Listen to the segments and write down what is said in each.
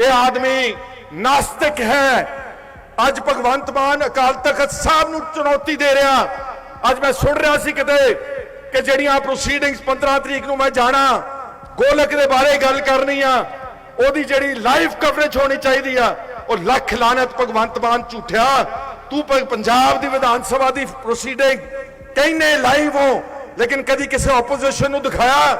ਇਹ ਆਦਮੀ ਨਾਸਤਿਕ ਹੈ। ਅੱਜ ਭਗਵੰਤ ਮਾਨ ਅਕਾਲ ਤਖਤ ਸਾਹਿਬ ਨੂੰ ਚੁਣੌਤੀ ਦੇ ਰਿਹਾ। ਅੱਜ ਮੈਂ ਸੁਣ ਰਿਹਾ ਸੀ ਕਿਤੇ ਕਿ ਜਿਹੜੀਆਂ ਪ੍ਰੋਸੀਡਿੰਗਸ 15 ਤਰੀਕ ਨੂੰ ਮੈਂ ਜਾਣਾ, ਗੋਲਕ ਦੇ ਬਾਰੇ ਗੱਲ ਕਰਨੀ ਆ, ਉਹਦੀ ਜਿਹੜੀ ਲਾਈਵ ਕਵਰੇਜ ਹੋਣੀ ਚਾਹੀਦੀ ਆ, ਉਹ ਲੱਖ ਲਾਨਤ ਭਗਵੰਤ ਮਾਨ ਝੂਠਿਆ। ਤੂੰ ਪੰਜਾਬ ਦੀ ਵਿਧਾਨ ਸਭਾ ਦੀ ਪ੍ਰੋਸੀਡਿੰਗ ਕਹਿੰਨੇ ਲਾਈਵ ਹੋ, ਲੇਕਿਨ ਕਦੀ ਕਿਸੇ ਆਪੋਜੀਸ਼ਨ ਨੂੰ ਦਿਖਾਇਆ?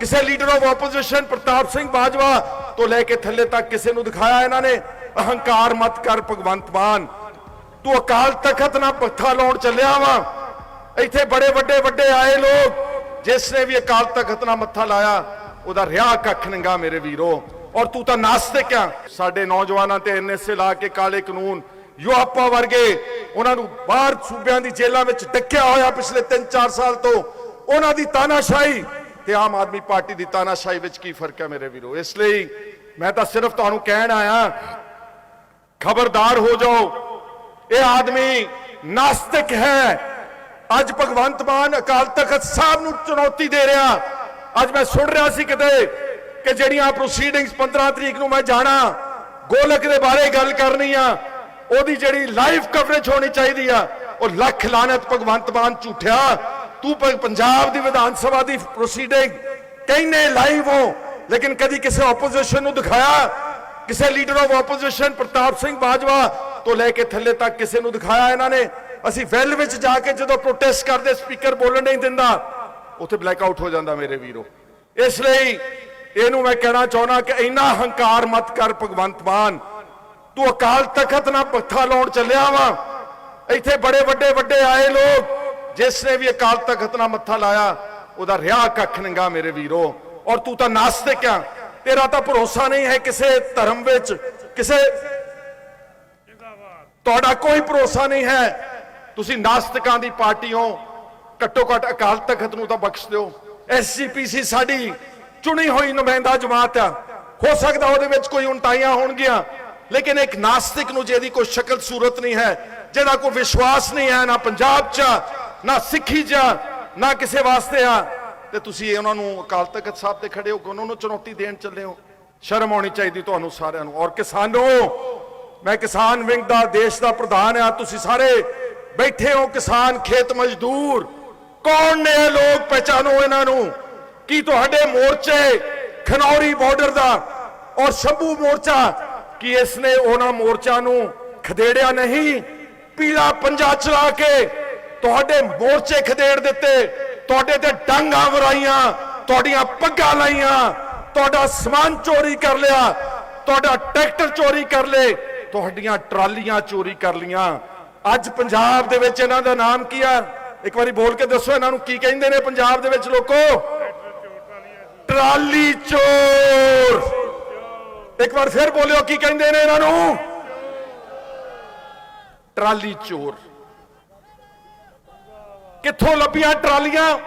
ਕਿਸੇ leader of opposition Partap Singh Bajwa ਤੋਂ ਲੈ ਕੇ ਥੱਲੇ ਤੱਕ ਕਿਸੇ ਨੂੰ ਦਿਖਾਇਆ ਇਹਨਾਂ ਨੇ, ਅਹੰਕਾਰ ਮਤ ਕਰ ਭਗਵੰਤ ਮਾਨ। ਤੂੰ ਅਕਾਲ ਤਖਤ ਨਾਲ ਪੱਥਾ ਲਾਉਣ ਚੱਲਿਆ ਵਾ। ਇੱਥੇ ਬੜੇ ਵੱਡੇ ਵੱਡੇ ਆਏ ਲੋਕ, ਜਿਸ ਨੇ ਵੀ ਅਕਾਲ ਤਖਤ ਨਾਲ ਮੱਥਾ ਲਾਇਆ, ਉਹਦਾ ਰਿਆ ਕੱਖ ਨੰਗਾ ਮੇਰੇ ਵੀਰੋ। ਔਰ ਤੂੰ ਤਾਂ ਨਾਸਤਿਕ ਆ। ਸਾਡੇ ਨੌਜਵਾਨਾਂ ਤੇ ਐਨਐਸਏ ਲਾ ਕੇ ਕਾਲੇ ਕਾਨੂੰਨ, ਯੂਆਪਾ ਵਰਗੇ ਉਹਨਾਂ ਨੂੰ ਬਾਹਰ ਸੂਬਿਆਂ ਦੀ ਜੇਲ੍ਹਾਂ ਵਿੱਚ ਡੱਕਿਆ ਹੋਇਆ ਪਿਛਲੇ 3-4 ਸਾਲ ਤੋਂ। ਉਹਨਾਂ ਦੀ ਤਾਨਾਸ਼ਾਹੀ ਤੇ ਆਮ ਆਦਮੀ ਪਾਰਟੀ ਦੀ ਤਾਨਾਸ਼ਾਹੀ ਵਿੱਚ ਕੀ ਫ਼ਰਕ ਹੈ ਮੇਰੇ ਵੀਰੋ? ਇਸ ਲਈ ਮੈਂ ਤਾਂ ਸਿਰਫ ਤੁਹਾਨੂੰ ਕਹਿਣ ਆਇਆ, ਖਬਰਦਾਰ ਹੋ ਜਾਓ। ਇਹ ਆਦਮੀ ਨਾਸਤਿਕ ਹੈ। ਅੱਜ ਭਗਵੰਤ ਮਾਨ ਅਕਾਲ ਤਖਤ ਸਾਹਿਬ ਨੂੰ ਚੁਣੌਤੀ ਦੇ ਰਿਹਾ। ਅੱਜ ਮੈਂ ਸੁਣ ਰਿਹਾ ਸੀ ਕਿਤੇ ਕਿ ਜਿਹੜੀਆਂ ਪ੍ਰੋਸੀਡਿੰਗਸ 15 ਤਰੀਕ ਨੂੰ ਮੈਂ ਜਾਣਾ, ਗੋਲਕ ਦੇ ਬਾਰੇ ਗੱਲ ਕਰਨੀ ਆ, ਉਹਦੀ ਜਿਹੜੀ ਲਾਈਵ ਕਵਰੇਜ ਹੋਣੀ ਚਾਹੀਦੀ ਆ, ਉਹ ਲੱਖ ਲਾਨਤ ਭਗਵੰਤ ਮਾਨ ਝੂਠਿਆ। ਤੂੰ ਪੰਜਾਬ ਦੀ ਵਿਧਾਨ ਸਭਾ ਦੀ ਪ੍ਰੋਸੀਡਿੰਗ ਕਹਿੰਨੇ ਲਾਈਵ ਹੋ, ਲੇਕਿਨ ਕਦੀ ਕਿਸੇ ਆਪੋਜੀਸ਼ਨ ਨੂੰ ਦਿਖਾਇਆ? ਕਿਸੇ leader of opposition Partap Singh Bajwa ਤੋਂ ਲੈ ਕੇ ਥੱਲੇ ਤੱਕ ਕਿਸੇ ਨੂੰ ਦਿਖਾਇਆ ਇਹਨਾਂ ਨੇ? ਅਸੀਂ ਵੈਲ ਵਿੱਚ ਜਾ ਕੇ ਜਦੋਂ ਪ੍ਰੋਟੈਸਟ ਕਰਦੇ ਸਪੀਕਰ ਬੋਲਣ ਨਹੀਂ ਦਿੰਦਾ, ਉੱਥੇ ਬਲੈਕ ਆਊਟ ਹੋ ਜਾਂਦਾ ਮੇਰੇ ਵੀਰੋ। ਇਸ ਲਈ ਇਹਨੂੰ ਮੈਂ ਕਹਿਣਾ ਚਾਹੁੰਦਾ ਕਿ ਇੰਨਾ ਹੰਕਾਰ ਮਤ ਕਰ ਭਗਵੰਤ ਮਾਨ। ਤੂੰ ਅਕਾਲ ਤਖਤ ਨਾਲ ਪੱਥਾ ਲਾਉਣ ਚੱਲਿਆ ਵਾ। ਇੱਥੇ ਬੜੇ ਵੱਡੇ ਵੱਡੇ ਆਏ ਲੋਕ ਜਿਸ ਨੇ ਵੀ ਅਕਾਲ ਤਖਤ ਨਾਲ ਮੱਥਾ ਲਾਇਆ, ਉਹਦਾ ਰਿਆ ਕੱਖ ਨੰਗਾ ਮੇਰੇ ਵੀਰੋ। ਔਰ ਤੂੰ ਤਾਂ ਨਾਸਤਿਕ ਆ। ਤੇਰਾ ਤਾਂ ਭਰੋਸਾ ਨਹੀਂ ਹੈ ਕਿਸੇ ਧਰਮ ਵਿੱਚ, ਕਿਸੇ ਤੁਹਾਡਾ ਕੋਈ ਭਰੋਸਾ ਨਹੀਂ ਹੈ। ਤੁਸੀਂ ਨਾਸਤਿਕਾਂ ਦੀ ਪਾਰਟੀ ਹੋ। ਘੱਟੋ ਘੱਟ ਅਕਾਲ ਤਖਤ ਨੂੰ ਤਾਂ ਬਖਸ਼ ਦਿਓ। ਐਸਜੀਪੀਸੀ ਸਾਡੀ ਚੁਣੀ ਹੋਈ ਨੁਮਾਇੰਦਾ ਜਮਾਤ ਆ। ਹੋ ਸਕਦਾ ਉਹਦੇ ਵਿੱਚ ਕੋਈ ਉਲਟਾਈਆਂ ਹੋਣਗੀਆਂ। ਲੇਕਿਨ ਇੱਕ ਨਾਸਤਿਕ ਨੂੰ ਜਿਹਦੀ ਕੋਈ ਸ਼ਕਲ ਸੂਰਤ ਨਹੀਂ ਹੈ, ਜਿਹਦਾ ਕੋਈ ਵਿਸ਼ਵਾਸ ਨਹੀਂ ਹੈ ਨਾ ਪੰਜਾਬ 'ਚ ਨਾ ਸਿੱਖੀ 'ਚ ਆ, ਨਾ ਕਿਸੇ ਵਾਸਤੇ ਆ। ਤੇ ਤੁਸੀਂ ਉਹਨਾਂ ਨੂੰ ਅਕਾਲ ਤਖਤ ਸਾਹਿਬ ਤੇ ਖੜੇ ਹੋ ਕੇ ਉਹਨਾਂ ਨੂੰ ਚੁਣੌਤੀ ਦੇਣ ਚੱਲੇ ਹੋ। ਸ਼ਰਮ ਆਉਣੀ ਚਾਹੀਦੀ ਤੁਹਾਨੂੰ ਸਾਰਿਆਂ ਨੂੰ। ਔਰ ਕਿਸਾਨੋ ਮੈਂ ਕਿਸਾਨ ਵਿੰਗ ਦਾ ਦੇਸ਼ ਦਾ ਪ੍ਰਧਾਨ ਆ। ਤੁਸੀਂ ਸਾਰੇ ਬੈਠੇ ਹੋ ਕਿਸਾਨ ਖੇਤ ਮਜ਼ਦੂਰ। ਕੌਣ ਨੇ ਇਹ ਲੋਕ? ਪਹਿਚਾਨੋ ਇਹਨਾਂ ਨੂੰ। ਕੀ ਤੁਹਾਡੇ ਮੋਰਚੇ ਖਨੌਰੀ ਬਾਰਡਰ ਦਾ ਔਰ ਸ਼ੰਭੂ ਮੋਰਚਾ ਕੀ ਇਸ ਨੇ ਉਹਨਾਂ ਮੋਰਚਾ ਨੂੰ ਖਦੇੜਿਆ ਨਹੀਂ? ਪੀਲਾ ਪੰਜਾ ਚਲਾ ਕੇ ਤੁਹਾਡੇ ਮੋਰਚੇ ਖਦੇੜ ਦਿੱਤੇ, ਤੁਹਾਡੇ ਤੇ ਡਾਂਗਾ ਵਰਾਈਆਂ ਤੁਹਾਡੀਆਂ ਪੱਗਾਂ ਲਾਈਆਂ, ਤੁਹਾਡਾ ਸਮਾਨ ਚੋਰੀ ਕਰ ਲਿਆ, ਤੁਹਾਡਾ ਟਰੈਕਟਰ ਚੋਰੀ ਕਰ ਲਏ, ਤੁਹਾਡੀਆਂ ਟਰਾਲੀਆਂ ਚੋਰੀ ਕਰ ਲੀਆਂ ਅੱਜ ਪੰਜਾਬ ਦੇ ਵਿੱਚ ਇਹਨਾਂ ਦਾ ਨਾਮ ਕੀ ਆ? ਇੱਕ ਵਾਰੀ ਬੋਲ ਕੇ ਦੱਸੋ ਇਹਨਾਂ ਨੂੰ ਕੀ ਕਹਿੰਦੇ ਨੇ ਪੰਜਾਬ ਦੇ ਵਿੱਚ ਲੋਕੋ? ਟਰਾਲੀ ਚੋਰ। ਇੱਕ ਵਾਰ ਫਿਰ ਬੋਲਿਓ ਕੀ ਕਹਿੰਦੇ ਨੇ ਇਹਨਾਂ ਨੂੰ? ਟਰਾਲੀ ਚੋਰ। ਕਿੱਥੋਂ ਲੱਭੀਆਂ ਟਰਾਲੀਆਂ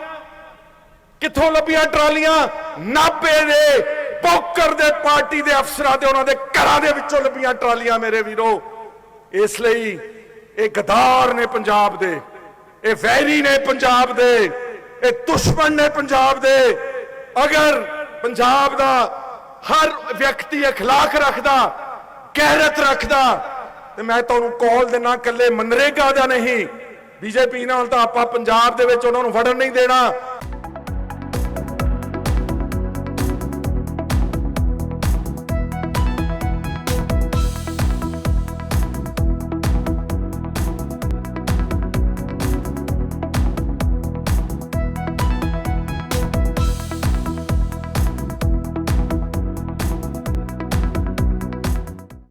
ਕਿੱਥੋਂ ਲੱਭੀਆਂ ਟਰਾਲੀਆਂ ਨਾਭੇ ਦੇ ਪੌਕਰ ਦੇ ਪਾਰਟੀ ਦੇ ਅਫਸਰਾਂ ਤੇ ਉਹਨਾਂ ਦੇ ਘਰਾਂ ਦੇ ਵਿੱਚੋਂ ਲੱਭੀਆਂ ਟਰਾਲੀਆਂ ਮੇਰੇ ਵੀਰੋ ਇਸ ਲਈ ਇਹ ਗਦਾਰ ਨੇ ਪੰਜਾਬ ਦੇ ਇਹ ਵੈਰੀ ਨੇ ਪੰਜਾਬ ਦੇ ਇਹ ਦੁਸ਼ਮਣ ਨੇ ਪੰਜਾਬ ਦੇ ਅਗਰ ਪੰਜਾਬ ਦਾ ਹਰ ਵਿਅਕਤੀ اخلاق ਰੱਖਦਾ ਗੈਰਤ ਰੱਖਦਾ ਤੇ ਮੈਂ ਤੁਹਾਨੂੰ ਕਾਲ ਦੇਣਾ ਕੱਲੇ ਮਨਰੇਗਾ ਦਾ ਨਹੀਂ ਬੀਜੇਪੀ ਨਾਲ ਤਾਂ ਆਪਾਂ ਪੰਜਾਬ ਦੇ ਵਿੱਚ ਉਹਨਾਂ ਨੂੰ ਵੜਨ ਨਹੀਂ ਦੇਣਾ।